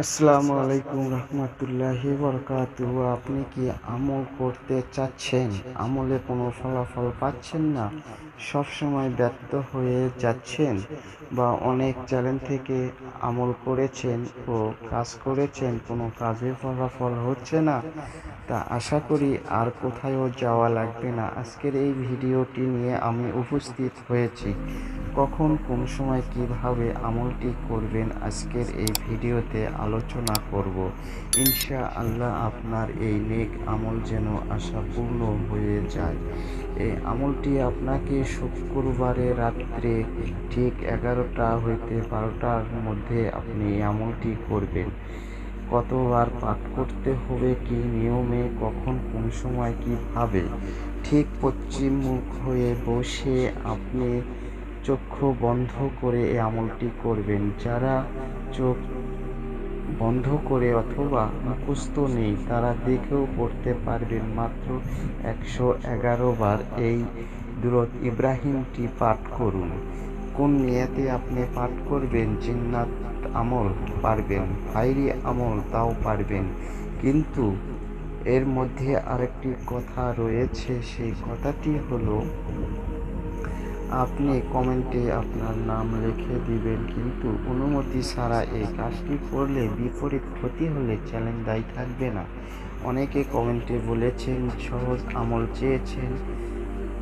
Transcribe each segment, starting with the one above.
আসসালামু আলাইকুম রহমতুল্লাহি বরকাতু আপনি কি আমল করতে চাচ্ছেন? আমলে কোনো ফলাফল পাচ্ছেন না? সব সময় ব্যর্থ হয়ে যাচ্ছেন বা অনেক চ্যালেঞ্জ থেকে আমল করেছেন ও কাজ করেছেন, কোনো কাজে ফলাফল হচ্ছে না। তা আশা করি আর কোথায়ও যাওয়া লাগবে না। আজকের এই ভিডিওটি নিয়ে আমি উপস্থিত হয়েছি। কখন, কোন সময় কীভাবে আমলটি করবেন আজকের এই ভিডিওতে আলোচনা করব। ইনশা আল্লাহ আপনার এই নেক আমল যেন আশাপূর্ণ হয়ে যায়। এই আমলটি আপনাকে শুক্রবারে রাত্রে ঠিক এগারোটা হইতে বারোটার মধ্যে আপনি আমলটি করবেন। কতবার পাঠ করতে হবে, কি নিয়মে, কখন, কোন সময়, কীভাবে? ঠিক পশ্চিম মুখ হয়ে বসে আপনি চক্ষু বন্ধ করে এই আমলটি করবেন। যারা চোখ বন্ধ করে অথবা মুখস্থ নেই, তারা দেখেও পড়তে পারবেন মাত্র একশো এগারো বার এই দুরত ইব্রাহিমটি পাঠ করুন। কোন নিয়াতে আপনি পাঠ করবেন? জিন্নাত আমল পারবেন ফাইরি আমল তাও পারবেন। কিন্তু এর মধ্যে আরেকটি কথা রয়েছে, সেই কথাটি হলো আপনি কমেন্টে আপনার নাম লিখে দিবেন, কিন্তু অনুমতি ছাড়া এই কাজটি করলে বিপরীত ক্ষতি হলে চ্যালেঞ্জ দায়ী থাকবে না। অনেকে কমেন্টে বলেছেন, সহজ আমল চেয়েছেন,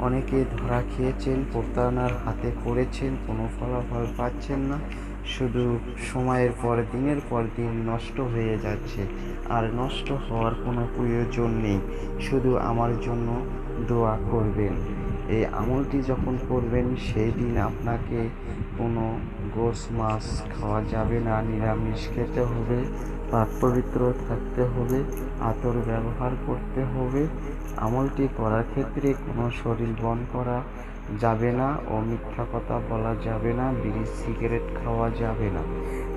অনেকে ধরা খেয়েছেন, প্রতারণার হাতে পড়েছেন, কোনো ফলাফল পাচ্ছেন না। শুধু সময়ের পর দিনের পর দিন নষ্ট হয়ে যাচ্ছে, আর নষ্ট হওয়ার কোনো প্রয়োজন নেই। শুধু আমার জন্য দোয়া করবেন। এই আমলটি যখন করবেন সেই দিন আপনাকে কোনো গোস মাছ খাওয়া যাবে না। নিরামিষ খেতে হবে, পাক পবিত্র থাকতে হবে, আতর ব্যবহার করতে হবে। আমলটি করার ক্ষেত্রে কোনো শরীর বন করা যাবে না ও মিথ্যা কথা বলা যাবে না, বিড়ি, সিগারেট খাওয়া যাবে না।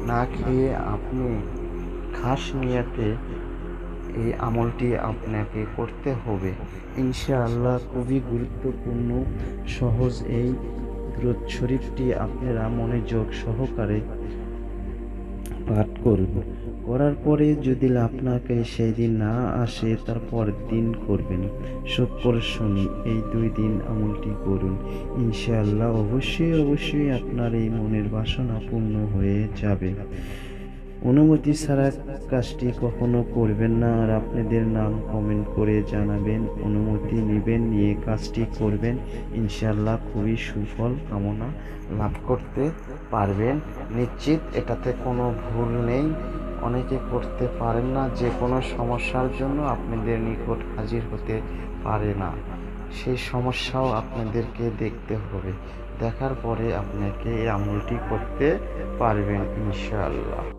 না খেয়ে আপনি খাস নিয়াতে এই আমলটি আপনাকে করতে হবে। ইনশাআল্লাহ খুবই গুরুত্বপূর্ণ, সহজ এই দ্রুত শরীফটি আপনারা মনোযোগ সহকারে পাঠ করুন। করার পরে যদি আপনাকে সেই দিন না আসে তারপর দিন করবেন। শুক্র শনি এই দুই দিন আমলটি করুন। ইনশাআল্লাহ অবশ্যই অবশ্যই আপনার এই মনের বাসনা পূর্ণ হয়ে যাবে। অনুমতি ছাড়া কাজটি কখনো করবেন না, আর আপনাদের নাম কমেন্ট করে জানাবেন, অনুমতি নেবেন, নিয়ে কাজটি করবেন। ইনশাল্লাহ খুবই সুফল কামনা লাভ করতে পারবেন। নিশ্চিত এটাতে কোনো ভুল নেই। অনেকে করতে পারেন না, যে কোনো সমস্যার জন্য আপনাদের নিকট হাজির হতে পারে না। সেই সমস্যাও আপনাদেরকে দেখতে হবে। দেখার পরে আপনাকে এই আমলটি করতে পারবেন ইনশাআল্লাহ।